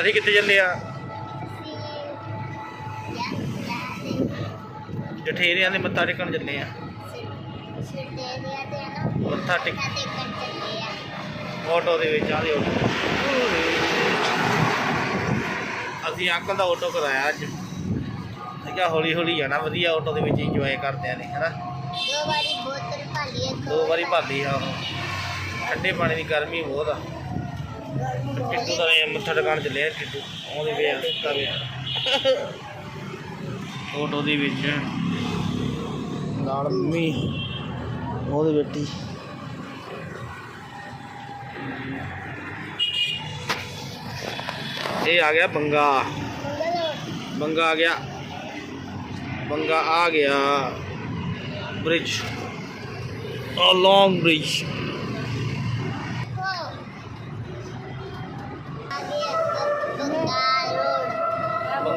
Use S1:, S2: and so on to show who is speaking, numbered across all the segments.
S1: ਅਸੀਂ ਕਿੱਥੇ ਜੰਨੇ ਆ? ਜਠੇਰਿਆਂ ਦੇ ਮੱਥਾ ਟੇਕਣ ਜੰਨੇ ਆ। ਮੱਥਾ ਟੇਕ ਆਟੋ ਦੇ ਵਿੱਚ ਆ ਦੇ ਅਸੀਂ ਅੰਕਲ ਦਾ ਆਟੋ ਕਰਾਇਆ ਅੱਜ। ਠੀਕ ਆ ਹੌਲੀ ਹੌਲੀ ਜਾਣਾ ਵਧੀਆ ਆਟੋ ਦੇ ਵਿੱਚ ਇੰਜੋਏ ਕਰਦੇ ਆ ਨੇ ਹਨਾ?
S2: ਦੋ ਵਾਰੀ ਬੋਤਲ ਭਾਲੀ
S1: ਦੋ ਵਾਰੀ ਭਾਲੀ ਆ ਠੰਡੇ ਪਾਣੀ ਦੀ ਗਰਮੀ ਬਹੁਤ ਆ। ਕਿੱਟੂ ਦਾ ਇਹ ਮੱਥਾ ਟਿਕਾਣ ਚੱਲੇ ਆ ਕਿੱਟੂ। ਉਹਦੇ ਵੇਖ ਦਿੱਤਾ ਵੇ ਆਟੋ ਦੇ ਵਿੱਚ। ਨਾਲ ਮੰਮੀ, ਉਹਦੇ ਬੇਟੀ। ਇਹ ਆ ਗਿਆ ਬੰਗਾ। ਬੰਗਾ ਆ ਗਿਆ। ਬੰਗਾ ਆ ਗਿਆ। Bridge. A long bridge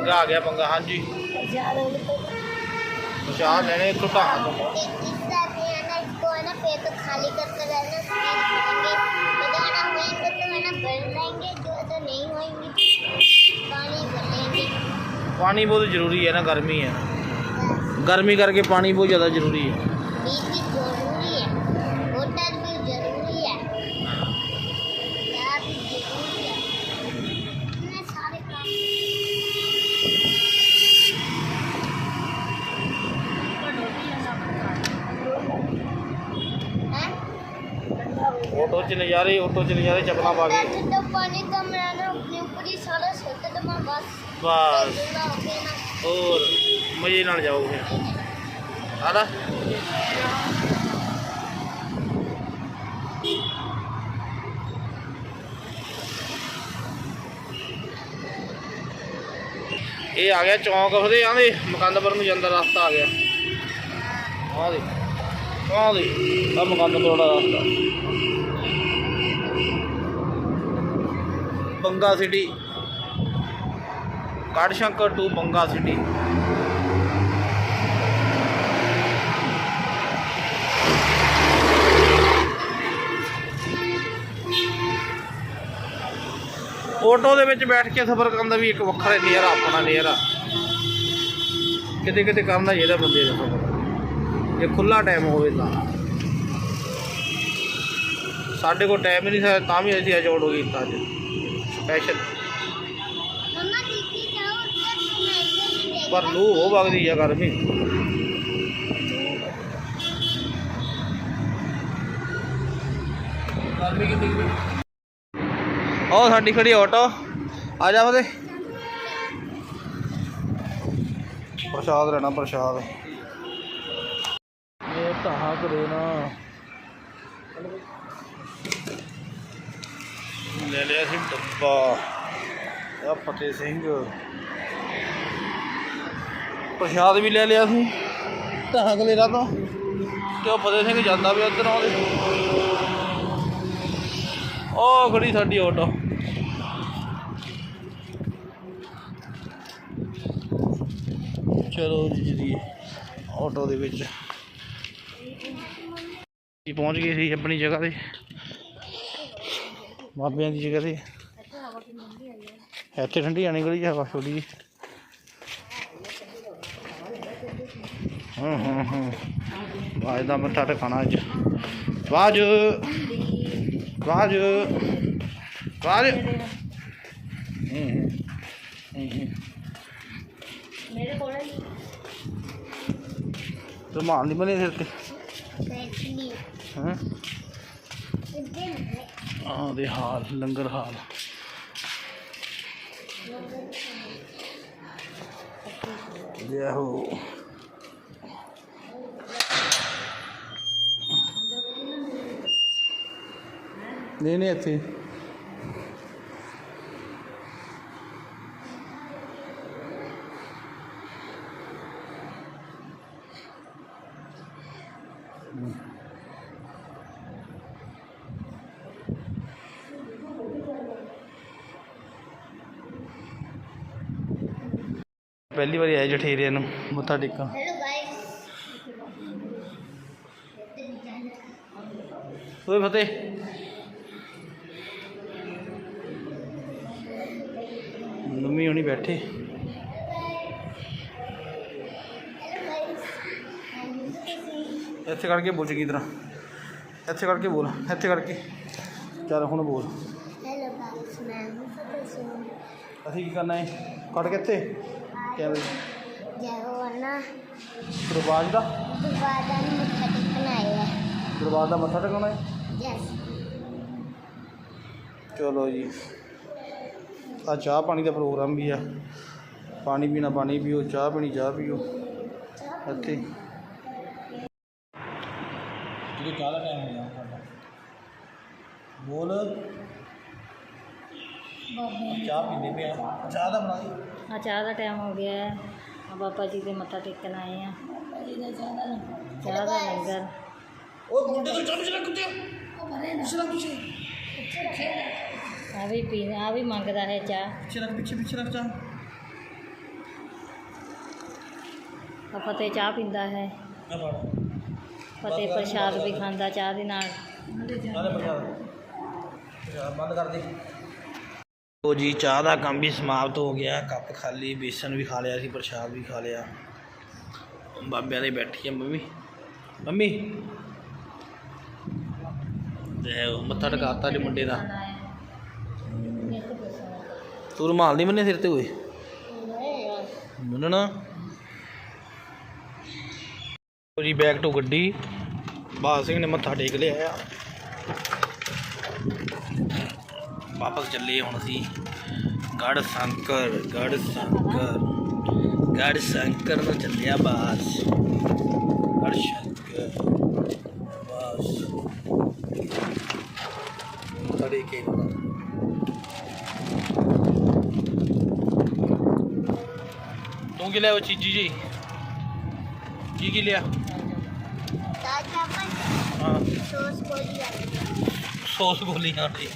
S1: Banga ਆ ਗਿਆ ਬੰਗਾ ਹਾਂਜੀ ਪਛਾਣ ਲੈਣੇ ਇੱਥੋਂ ਢਾਹਾਂ ਤੋਂ
S2: खाली कर कर रहना स्पीड करेंगे बजाना होएंगे तो है ना बढ़ जाएंगे जो तो नहीं होएंगे पानी भरेंगे
S1: ਪਾਣੀ ਬਹੁਤ ਜ਼ਰੂਰੀ ਹੈ ਨਾ ਗਰਮੀ ਹੈ ਗਰਮੀ ਕਰਕੇ ਪਾਣੀ ਬਹੁਤ ਜ਼ਿਆਦਾ ਜ਼ਰੂਰੀ ਹੈ
S2: बीज भी जरूरी है
S1: ਆਟੋ 'ਚ ਨਜ਼ਾਰੇ ਆਟੋ 'ਚ ਨਜ਼ਾਰੇ ਚੱਪਲਾਂ ਪਾ ਕੇ
S2: ठंडा पानी का मैं ना अपने ऊपर ही सारा सोते तो मैं बस
S1: ਬਸ
S2: ठंडा हो गया ना
S1: ਹੋਰ ਮਜ਼ੇ ਨਾਲ ਜਾਓ ਫਿਰ ਆਲਾ ਇਹ ਆ ਗਿਆ ਚੌਂਕ ਉਹਦੇ ਆਂਦੇ ਮਕੰਦਪੁਰ ਨੂੰ ਜਾਂਦਾ ਰਸਤਾ ਆ ਗਿਆ ਆਹ ਦੇ ਆਹ ਦੇ ਆ ਮਕੰਦਪੁਰ ਦਾ ਰਸਤਾ Banga city. Garhshankar to Banga city. Auto ਦੇ ਵਿੱਚ ਬੈਠ ਕੇ ਸਫ਼ਰ ਕਰਨ ਦਾ ਵੀ ਇੱਕ ਵੱਖਰਾ ਨਜ਼ਾਰਾ, ਆਪਣਾ ਨਜ਼ਾਰਾ। ਕਿਤੇ ਕਿਤੇ ਕਰਨਾ ਚਾਹੀਦਾ ਬੰਦੇ ਦਾ ਸਫ਼ਰ। ਜੇ ਖੁੱਲਾ ਟਾਈਮ ਹੋਵੇ ਤਾਂ। ਸਾਡੇ ਕੋਲ ਟਾਈਮ ਹੀ ਨਹੀਂ ਸੀ, ਤਾਂ ਵੀ ਅਸੀਂ ਅੱਜ ਆਟੋ ਕੀਤਾ ਅੱਜ। ਸਪੈਸ਼ਲ ਪਰ ਲੂ ਹੋ ਵਗਦੀ ਆ ਗਰਮੀ। ਗਰਮੀ ਉਹ ਸਾਡੀ ਖੜੀ ਆਟੋ ਆ ਜਾ ਫਤੇ ਪ੍ਰਸ਼ਾਦ ਲੈਣਾ ਪ੍ਰਸ਼ਾਦ। ਇਹ ਤਾਂ ਹੱਕ ਦੇਣਾ ਲੈ ਲਿਆ ਸੀ ਡੱਬਾ। ਆ ਫਤਿਹ ਸਿੰਘ। ਪ੍ਰਸ਼ਾਦ ਵੀ ਲੈ ਲਿਆ ਸੀ। ਤਾਂ ਕਲੇਰਾ ਤੋਂ। ਤੇ ਉਹ ਫਤਿਹ ਸਿੰਘ ਜਾਂਦਾ ਵੀ ਉਧਰ ਆਉਂਦੇ ਉਹ ਖੜੀ ਸਾਡੀ ਆਟੋ ਚਲੋ ਜੀ ਜੀ ਆਟੋ ਦੇ ਵਿੱਚ। ਪਹੁੰਚ ਗਏ ਸੀ ਆਪਣੀ ਜਗ੍ਹਾ ਤੇ। ਬਾਬਿਆਂ ਦੀ ਜਗ੍ਹਾ ਤੇ। ਇੱਥੇ ਠੰਡੀ ਆਣੀ ਗਲੀ ਹਵਾ ਛੋਲੀ ਜੀ। ਹਾਂ ਹਾਂ ਹਾਂ। ਵਾਜ ਦਾ ਮੱਠਾ ਅੱਜ। ਵਾਜ ਵਾਜ ਵਾਜ
S2: ਮੇਰੇ ਕੋਲ
S1: ਰਮਾਨ ਨਹੀਂ ਬਣੇ ਸਿਰ ਤੇ। ਹਾਂ। ਆ ਦੇ ਹਾਲ ਲੰਗਰ ਹਾਲ ਜੈ ਹੋ ਨਹੀਂ ਨਹੀਂ ਇੱਥੇ mm. ਪਹਿਲੀ ਵਾਰੀ ਆਏ ਜਠੇਰੇ ਨੂੰ ਮੱਥਾ ਟੇਕਣ।
S2: ਹੈਲੋ ਗਾਇਸ
S1: ਓਏ ਫਤਿਹ। ਮੰਮੀ ਹੁਣੀ ਬੈਠੇ। ਇੱਥੇ ਕਰਕੇ ਬੋਲ ਚੰਗੀ ਤਰ੍ਹਾਂ। ਇੱਥੇ ਕਰਕੇ ਬੋਲ ਇੱਥੇ ਕਰਕੇ। ਚੱਲ ਹੁਣ ਬੋਲ।
S2: ਹੈਲੋ ਗਾਇਸ ਮੈਂ
S1: ਅਸੀਂ ਕੀ ਕਰਨਾ ਹੈ ਕੱਟ ਕਿੱਥੇ
S2: ਜਦੋਂ ਨਾ
S1: ਦਰਬਾਰ ਦਾ?
S2: ਦੁਬਾਰਾ ਨੂੰ ਮੱਥਾ ਟੇਕਣ
S1: ਦਰਬਾਰ ਦਾ ਮੱਥਾ ਟੇਕਣਾ ਹੈ
S2: ਯੈਸ
S1: ਚਲੋ ਜੀ। ਆ ਚਾਹ ਪਾਣੀ ਦਾ ਪ੍ਰੋਗਰਾਮ ਵੀ ਆ। ਪਾਣੀ ਪੀਣਾ ਪਾਣੀ ਪੀਓ ਚਾਹ ਪੀਣੀ ਚਾਹ ਪੀਓ। ਇੱਥੇ। ਜਦੋਂ ਚਾਹ ਦਾ ਟਾਈਮ ਹੋ ਗਿਆ ਸਾਡਾ। ਬੋਲ। ਚਾਹ ਪੀਂਦੇ ਪਿਆ ਚਾਹ ਦਾ ਬਣਾ ਦੇ
S3: ਆ ਚਾਹ ਦਾ ਟਾਈਮ ਹੋ ਗਿਆ ਹੈ ਆ ਬਾਬਾ ਜੀ ਦੇ ਮੱਥਾ ਟੇਕਣ ਆਏ ਆ ਚਾਹ ਦਾ ਲੰਗਰ
S1: ਉਹ ਮੁੰਡੇ ਤੋਂ ਚਾਹ ਪਿਛਲਾ ਕੁੱਤੇ ਪਿਛਲਾ ਪਿੱਛੇ
S3: ਆ ਵੀ ਪੀ ਆ ਵੀ ਮੰਗਦਾ ਹੈ ਚਾਹ
S1: ਪਿੱਛੇ ਰੱਖ ਪਿੱਛੇ ਪਿੱਛੇ ਰੱਖ ਚਾਹ ਉਹ ਜੀ, ਚਾਹ ਦਾ ਕੰਮ ਵੀ ਸਮਾਪਤ ਹੋ ਗਿਆ। ਕੱਪ ਖਾਲੀ, ਬੇਸਨ ਵੀ ਖਾ ਲਿਆ ਸੀ, ਪ੍ਰਸ਼ਾਦ ਵੀ ਖਾ ਲਿਆ। ਬਾਬਿਆਂ ਦੇ ਬੈਠੀ ਆ ਮੰਮੀ। ਮੰਮੀ। ਤੇ ਉਹ ਮੱਥਾ ਟਕਾਤਾ ਜੀ ਮੁੰਡੇ ਦਾ। ਤੂੰ ਰੁਮਾਲ ਨਹੀਂ ਬੰਨੇ ਸਿਰ ਤੇ ਹੋਏ ਮੰਨਣਾ ਜੀ ਬੈਕ ਟੂ ਗੱਡੀ। ਬਾਦ ਸਿੰਘ ਨੇ ਮੱਥਾ ਟੇਕ ਲਿਆ ਆ। ਵਾਪਸ ਚੱਲੇ ਹੁਣ ਅਸੀਂ। ਗੜ ਸ਼ੰਕਰ ਗੜ ਸ਼ੰਕਰ ਗੜ ਸ਼ੰਕਰ ਨੂੰ ਚੱਲਿਆ ਬਾਸ ਗੜ ਸ਼ੰਕਰ ਬਾਸ ਕੜੇ ਕੇ ਨਾ ਤੂੰ ਕੀ ਲਿਆ ਉਹ ਚੀਜੀ ਜੀ? ਕੀ ਕੀ ਲਿਆ?
S2: ਸੋਸ ਕੋਲੀ ਆ
S1: ਸੌਸ ਗੋਲੀ ਹਾਂ ਠੀਕ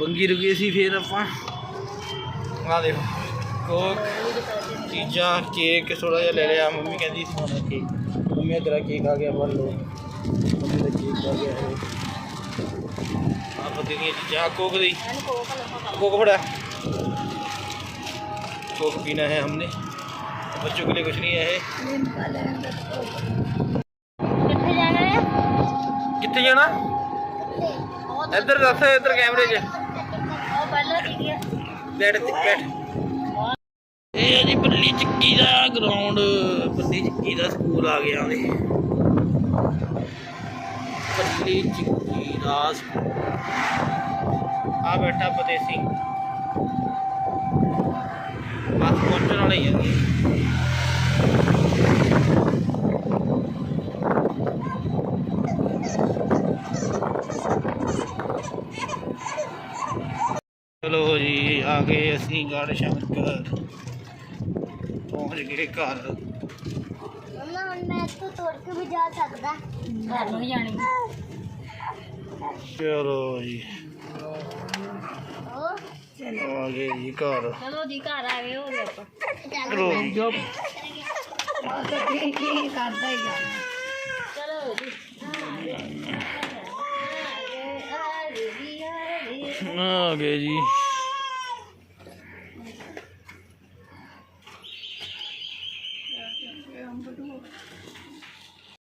S1: ਬੰਗੀ ਰੁਕੀ ਸੀ ਫੇਰ ਆਪਾਂ। ਆ ਦੇਖੋ ਕੋਕ ਚੀਜ਼ਾਂ ਕੇਕ ਥੋੜਾ ਜਿਹਾ ਲੈ ਲਿਆ। ਮੰਮੀ ਕਹਿੰਦੀ ਸੀ ਹੁਣ ਕੇਕ। ਮੰਮੀ ਤੇਰਾ ਕੇਕ ਆ ਗਿਆ ਬੰਨ ਲੋ ਮੰਮੀ ਦਾ ਕੇਕ ਆ ਗਿਆ ਆਪ ਦੀਆਂ ਚੀਜ਼ਾਂ। ਕੋਕ ਦੀ। ਕੋਕ ਫੜਾ। ਕੋਕ ਪੀਣਾ ਹੈ ਹਮਨੇ। बच्चों के लिए कुछ नहीं है
S2: ਕਿੱਥੇ ਜਾਣਾ ਹੈ
S1: कितने जाना इधर दस इधर कैमरे च
S2: ਉਹ ਪਹਿਲਾਂ ਠੀਕ ਹੈ
S1: बैठ बैठ ਇਹ ਹੈ ਜੀ ਬੱਲੀ ਚੱਕੀ ਦਾ ਗਰਾਊਂਡ ਬੱਲੀ ਚੱਕੀ ਦਾ ਸਕੂਲ ਆ ਗਿਆ ਉਹਦੇ ਬੱਲੀ ਚੱਕੀ ਦਾ ਸਕੂਲ ਆ ਬੈਠਾ ਫਤਿਹ ਸਿੰਘ ਬਸ ਪਹੁੰਚਣ ਵਾਲੇ ਹੀ ਹੈਗੇ ਚਲੋ ਜੀ ਆ ਗਏ ਅਸੀਂ ਗੜ ਸ਼ੰਕਰ ਪਹੁੰਚ ਗਏ ਘਰ।
S2: ਮੰਮਾ ਹੁਣ ਮੈਂ ਇੱਥੋਂ ਤੋੜ ਕੇ ਵੀ ਜਾ ਸਕਦਾ।
S3: ਘਰ ਨੂੰ ਨਹੀਂ ਜਾਣੀ।
S1: ਚਲੋ ਜੀ। ਆ ਗਏ ਜੀ ਘਰ।
S3: ਚਲੋ ਜੀ ਘਰ ਆ ਗਏ ਹੋ ਗਏ ਆਪਾਂ।
S1: ਚਲੋ ਜੀ
S3: ਕੀ ਕਰਦਾ ਹੀ ਜਾਣਾ। ਚਲੋ ਜੀ।
S1: ਆ ਗਏ ਜੀ।